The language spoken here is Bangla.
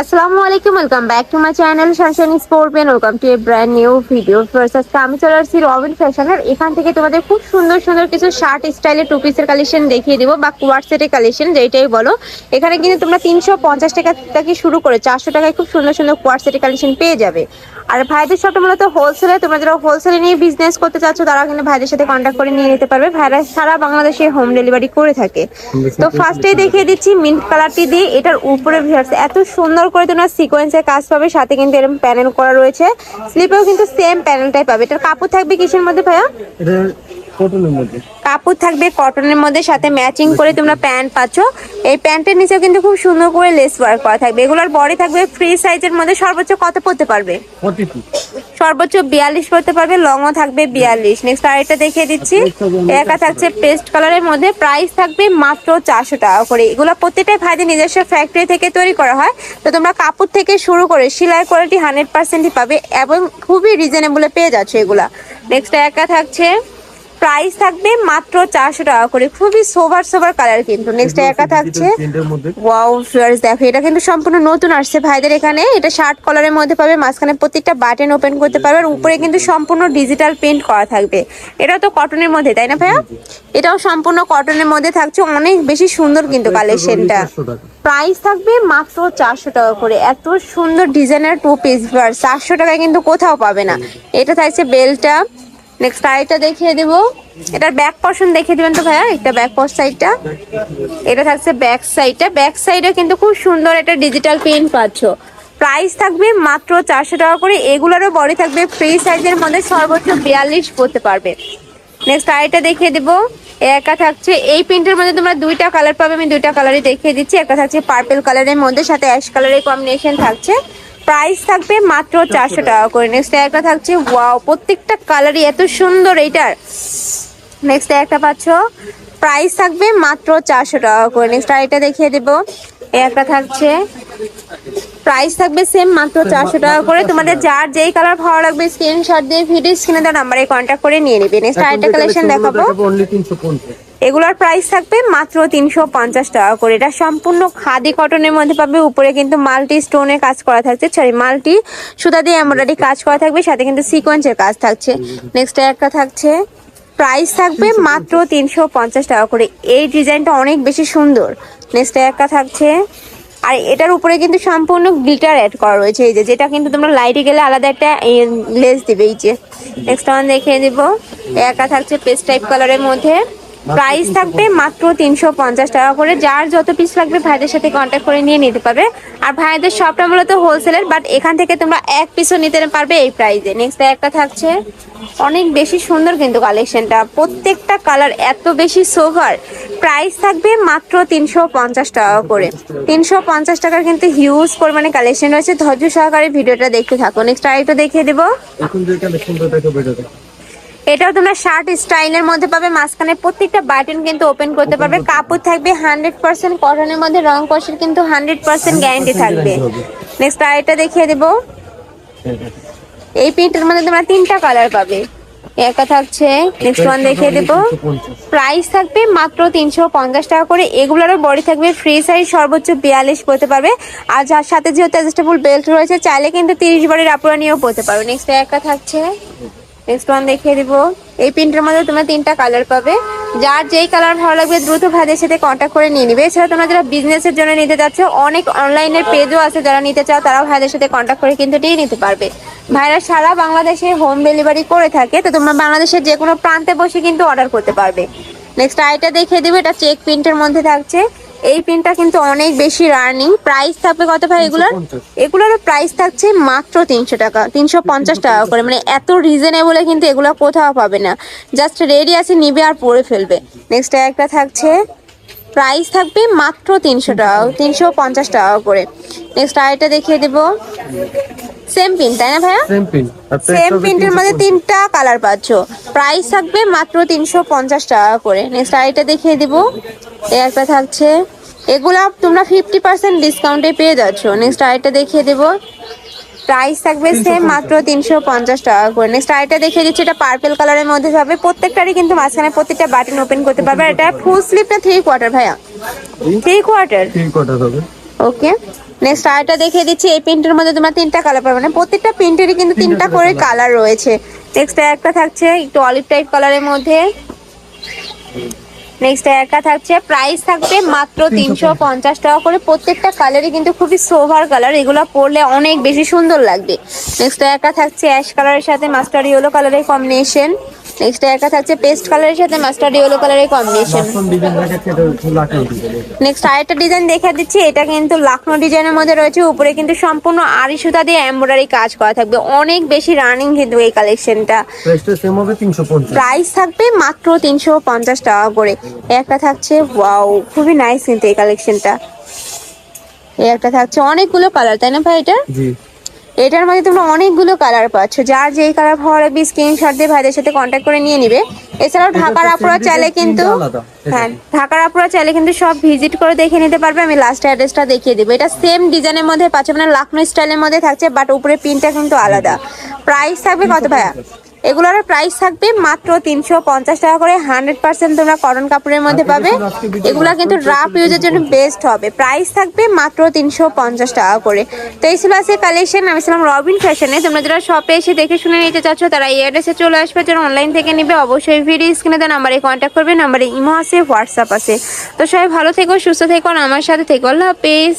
আসসালামু আলাইকুম welcome back to my channel Shanshan sport pen welcome to a brand new video first আমি চলে আসছি রবিন ফ্যাশনের এখান থেকে তোমাদের খুব সুন্দর সুন্দর কিছু শার্ট স্টাইলের টু পিসের কালেকশন দেখিয়ে দিব বা কালেকশন যেটাই বলো। এখানে কিন্তু তোমরা তিনশো পঞ্চাশ টাকা থেকে শুরু করে চারশো টাকায় খুব সুন্দর সুন্দর কালেকশন পেয়ে যাবে। আর ভাইদের শপটা মূলত হোলসেলে তোমরা যারা হোলসেলে নিয়ে বিজনেস করতে চাচ্ছ তারা কিন্তু ভাইদের সাথে কন্ট্যাক্ট করে নিয়ে নিতে পারবে। ভাইরা সারা বাংলাদেশে হোম ডেলিভারি করে থাকে। তো ফার্স্টেই দেখিয়ে দিচ্ছি মিন্ট কালারটি দিয়ে। এটার উপরে ভিউয়ার্স এত সুন্দর করে তোমরা সিকোয়েন্সের কাজ পাবে সাথে কিন্তু এরকম প্যানেল করা রয়েছে। স্লিপেও কিন্তু সেম প্যানেলটাই পাবে। এটার কাপড় থাকবে কিসের মধ্যে ভাইয়া? এটা কটনের মধ্যে। কাপড় থাকবে কটনের মধ্যে সাথে ম্যাচিং করে তোমরা প্যান্ট পাচ্ছ। এই প্যান্টের নিচেও কিন্তু খুব সুন্দর করে লেস ওয়ার্ক করা থাকবে। এগুলোর বডি থাকবে ফ্রি সাইজের মধ্যে সর্বোচ্চ কত পড়তে পারবে? সর্বোচ্চ বিয়াল্লিশ পড়তে পারবে, লংও থাকবে বিয়াল্লিশ। নেক্সট আরেকটা দেখিয়ে দিচ্ছি। একা থাকছে পেস্ট কালারের মধ্যে, প্রাইস থাকবে মাত্র চারশো টাকা করে। এগুলো প্রত্যেকটাই ভাইদের নিজস্ব ফ্যাক্টরি থেকে তৈরি করা হয়। তো তোমরা কাপড় থেকে শুরু করে সেলাই কোয়ালিটি হান্ড্রেড পার্সেন্টই পাবে এবং খুবই রিজনেবলে পেয়ে যাচ্ছে এগুলা। নেক্সট একা থাকছে প্রাইস থাকবে মাত্র চারশো টাকা করে। খুবই সোভার সোভার কালার কিন্তু। নেক্সট একা থাকছে। ওয়াও ফিয়ার্স দেখো এটা কিন্তু সম্পূর্ণ নতুন আসছে। ভাইদের এখানে এটা শার্ট কলারের মধ্যে পাবে। মাঝখানে প্রত্যেকটা বাটন ওপেন করতে পারবে আর উপরে কিন্তু সম্পূর্ণ ডিজিটাল প্রিন্ট করা থাকবে। এটা তো কটনের মধ্যে তাই না ভাইয়া? এটাও সম্পূর্ণ কটনের মধ্যে থাকছে। অনেক বেশি সুন্দর কিন্তু কালেকশনটা প্রাইস থাকবে মাত্র চারশো টাকা করে। এত সুন্দর ডিজাইনের টু পিস চারশো টাকায় কিন্তু কোথাও পাবে না। এটা থাকছে বেলটা। নেক্সট আরেকটা দেখিয়ে দেব। এটার ব্যাক পর্শন দেখিয়ে দিবেন তো ভাইয়া? একটা ব্যাক পর সাইডটা এটা থাকছে ব্যাক সাইডটা ব্যাক সাইডে কিন্তু খুব সুন্দর একটা ডিজিটাল প্রিন্ট পাচ্ছ। প্রাইস থাকবে মাত্র চারশো টাকা করে। এগুলোরও বডি থাকবে ফ্রি সাইজের মধ্যে সর্বোচ্চ বিয়াল্লিশ করতে পারবে। নেক্সট আরেকটা দেখিয়ে দিব। একা থাকছে এই প্রিন্টের মধ্যে তোমরা দুইটা কালার পাবে। আমি দুইটা কালারই দেখিয়ে দিচ্ছি। একটা থাকছে পার্পল কালারের মধ্যে, সাথে অ্যাশ কালারের কম্বিনেশন থাকছে। প্রাইস থাকবে মাত্র চারশো টাকা করে। নেক্সট একটা থাকছে ওয়াও প্রত্যেকটা কালারই এত সুন্দর এইটার। নেক্সট একটা পাচ্ছ প্রাইস থাকবে মাত্র চারশো টাকা করে। নেক্সট আরেকটা দেখিয়ে দেবো। একটা থাকছে প্রাইস থাকবে সেম মাত্র চারশো টাকা করে। তোমাদের যার যেই কালার ভালো লাগবে স্ক্রিনশট দিয়ে ভিডিও স্ক্রিনে দেওয়া নাম্বারে কন্ট্যাক্ট করে নিয়ে নেবে। নেক্সট আরেকটা কালেকশন দেখাবো। এগুলোর প্রাইস থাকবে মাত্র তিনশো পঞ্চাশ টাকা করে। এটা সম্পূর্ণ খাদি কটনের মধ্যে পাবে। উপরে কিন্তু মাল্টি স্টোনের কাজ করা থাকছে। সরি মাল্টি সুতা দিয়ে এমব্রয়ডারি কাজ করা থাকবে। সাথে কিন্তু সিকোয়েন্সের কাজ থাকছে। নেক্সট একটা থাকছে। প্রাইস থাকবে মাত্র তিনশো পঞ্চাশ টাকা করে। এই ডিজাইনটা অনেক বেশি সুন্দর। নেক্সট একটা থাকছে। আর এটার উপরে কিন্তু সম্পূর্ণ গ্লিটার অ্যাড করা রয়েছে। এই যে, যেটা কিন্তু তোমরা লাইটে গেলে আলাদা একটা লেস দিবে। এই যে নেক্সট ওয়ান দেখিয়ে দিব। একা থাকছে পেস্ট টাইপ কালারের মধ্যে। প্রাইস থাকবে মাত্র তিনশো পঞ্চাশ টাকা করে। যার যত পিস লাগবে ভাইদের সাথে কন্ট্যাক্ট করে নিয়ে নিতে পারবে। আর ভাইদের সবটা মূলত হোলসেলের বাট এখান থেকে তোমরা এক পিসও নিতে পারবে এই প্রাইসে নেক্সট একটা থাকছে অনেক বেশি সুন্দর কিন্তু কালেকশনটা প্রত্যেকটা কালার এত বেশি সোভার প্রাইস থাকবে মাত্র তিনশো পঞ্চাশ টাকা করে। তিনশো পঞ্চাশ টাকার কিন্তু হিউজ পরিমাণে কালেকশন রয়েছে। ধৈর্য সহকারে ভিডিওটা দেখতে থাকো। নেক্সট আরেকটা দেখিয়ে দেবো। এখন যে কালেকশনটা দেখো বেটাতে এটাও তোমরা শার্ট স্টাইলের মধ্যে পাবে। মাঝখানে প্রত্যেকটা বাটন কিন্তু ওপেন করতে পারবে। কাপড় থাকবে হান্ড্রেড পার্সেন্ট কটনের মধ্যে রং কষের কিন্তু হান্ড্রেড পার্সেন্ট গ্যারান্টি থাকবে। নেক্সট আরেকটা দেখিয়ে দেবো। এই প্রিন্টের মধ্যে তোমরা তিনটা কালার পাবে। একা থাকছে নেক্সট ওয়ান দেখিয়ে দেবো। প্রাইস থাকবে মাত্র তিনশো পঞ্চাশ টাকা করে। এগুলোরও বডি থাকবে ফ্রি সাইজ সর্বোচ্চ বিয়াল্লিশ পড়তে পারবে। আর যার সাথে যেহেতু অ্যাডজাস্টেবল বেল্ট রয়েছে চাইলে কিন্তু তিরিশ বডির আপুরা নিয়েও পড়তে পারবে নেক্সট একা থাকছে নেক্সট ওয়ান দেখিয়ে দিব। এই প্রিন্টের মধ্যে তোমরা তিনটা কালার পাবে। যার যেই কালার ভালো লাগবে, দ্রুত ভাইদের সাথে কন্ট্যাক্ট করে নিয়ে নিবে। এছাড়া তোমরা যারা বিজনেসের জন্য নিতে যাচ্ছ, অনেক অনলাইনের পেজও আছে যারা নিতে চাও, তারাও ভাইদের সাথে কন্ট্যাক্ট করে কিন্তু নিয়ে নিতে পারবে। ভাইরা সারা বাংলাদেশে হোম ডেলিভারি করে থাকে, তো তোমরা বাংলাদেশের যে কোনো প্রান্তে বসে কিন্তু অর্ডার করতে পারবে। নেক্সট আইটা দেখিয়ে দিব, এটা চেক প্রিন্টের মধ্যে থাকছে। এই প্রিন্টটা কিন্তু অনেক বেশি রানিং প্রাইস থাকবে কত ভাই এগুলোর? 350 এগুলোর প্রাইস থাকছে মাত্র তিনশো টাকা তিনশো পঞ্চাশ টাকা করে। মানে এত রিজনেবলে কিন্তু এগুলো কোথাও পাবে না। জাস্ট রেডি আছে নিবে আর পরে ফেলবে। নেক্সট একটা থাকছে প্রাইস থাকবে মাত্র তিনশো টাকা তিনশো পঞ্চাশ টাকা করে। নেক্সট আরেকটা দেখিয়ে দেবো। সেম পিন তাই না ভাইয়া? সেম পিন আর সেম প্রিন্টের মধ্যে তিনটা কালার পাচ্ছ। প্রাইস থাকবে মাত্র তিনশো পঞ্চাশ টাকা করে। নেক্সট আরেকটা দেখিয়ে দিব। এই একটা থাকছে। এগুলো তোমরা ফিফটি পার্সেন্ট ডিসকাউন্টে পেয়ে যাচ্ছ। নেক্সট আরেকটা দেখিয়ে দেব। প্রাইস থাকবে সেম মাত্র তিনশো পঞ্চাশ টাকা করে। নেক্সট আরেকটা দেখিয়ে দিচ্ছি এটা পার্পেল কালারের মধ্যে হবে প্রত্যেকটারই কিন্তু মাঝখানে প্রত্যেকটা বাটন ওপেন করতে পারবে। এটা ফুল স্লিপটা থ্রি কোয়ার্টার ভাইয়া? থ্রি কোয়ার্টার ওকে নেক্সট আরেকটা দেখিয়ে দিচ্ছি এই প্রিন্টের মধ্যে তোমরা তিনটা কালার পাবে। মানে প্রত্যেকটা প্রিন্টেরই কিন্তু তিনটা করে কালার রয়েছে। নেক্সট একটা থাকছে একটু অলিভ টাইপ কালারের মধ্যে। নেক্সট একটা থাকছে প্রাইস থাকবে মাত্র তিনশো পঞ্চাশ টাকা করে। প্রত্যেকটা কালারই কিন্তু খুবই সোভার কালার এগুলো পরলে অনেক বেশি সুন্দর লাগবে। নেক্সট একটা থাকছে অ্যাশ কালারের সাথে মাস্টার ইয়েলো কালারের কম্বিনেশন নেক্সট একটা থাকছে পেস্ট কালারের সাথে মাস্টার ইয়েলো কালারের কম্বিনেশন নেক্সট আরেকটা ডিজাইন দেখে দিচ্ছি এটা কিন্তু লাখনো ডিজাইনের মধ্যে রয়েছে। উপরে কিন্তু সম্পূর্ণ আড়ি সুতা দিয়ে এমব্রয়ডারি কাজ করা থাকবে। অনেক বেশি রানিং কিন্তু এই কালেকশনটা প্রাইস থাকবে মাত্র তিনশো পঞ্চাশ টাকা করে। একটা থাকছে ওয়াও খুবই নাইস কিন্তু এই কালেকশনটা এই একটা থাকছে অনেকগুলো কালার তাই না ভাই এটা? জি। এটার মধ্যে তোমরা অনেকগুলো কালার পাচ্ছ। যার যেই কালার ভালো লাগবে স্ক্রিনশট দিয়ে ভাইদের সাথে কন্ট্যাক্ট করে নিয়ে নিবে। এছাড়াও ঢাকার আপুরা চাইলে কিন্তু হ্যাঁ ঢাকার আপুরা চাইলে কিন্তু সব ভিজিট করে দেখে নিতে পারবে। আমি লাস্ট অ্যাড্রেসটা দেখিয়ে দেবো। এটা সেম ডিজাইনের মধ্যে পাচ্ছে মানে লাখনৌ স্টাইলের মধ্যে থাকছে বাট উপরে প্রিন্টটা কিন্তু আলাদা। প্রাইস থাকবে কত ভাইয়া? এগুলোর প্রাইস থাকবে মাত্র তিনশো পঞ্চাশ টাকা করে হান্ড্রেড পার্সেন্ট তোমরা কটন কাপড়ের মধ্যে পাবে। এগুলো কিন্তু রাফ ইউজের জন্য বেস্ট হবে। প্রাইস থাকবে মাত্র তিনশো পঞ্চাশ টাকা করে। তো এই ছিল আছে কালেকশন আমি ছিলাম রবিন ফ্যাশনে তোমরা যারা শপে এসে দেখে শুনে নিতে চাচ্ছ তারা এই অ্যাড্রেসে চলে আসবে। যারা অনলাইন থেকে নেবে অবশ্যই ভিডিও স্ক্রিনে দেওয়া নাম্বারে কন্ট্যাক্ট করবে। নাম্বারে ইমো আছে হোয়াটসঅ্যাপ আছে। তো সবাই ভালো থেকো সুস্থ থেকো আমার সাথে থেকো। আল্লাহ হাফিজ।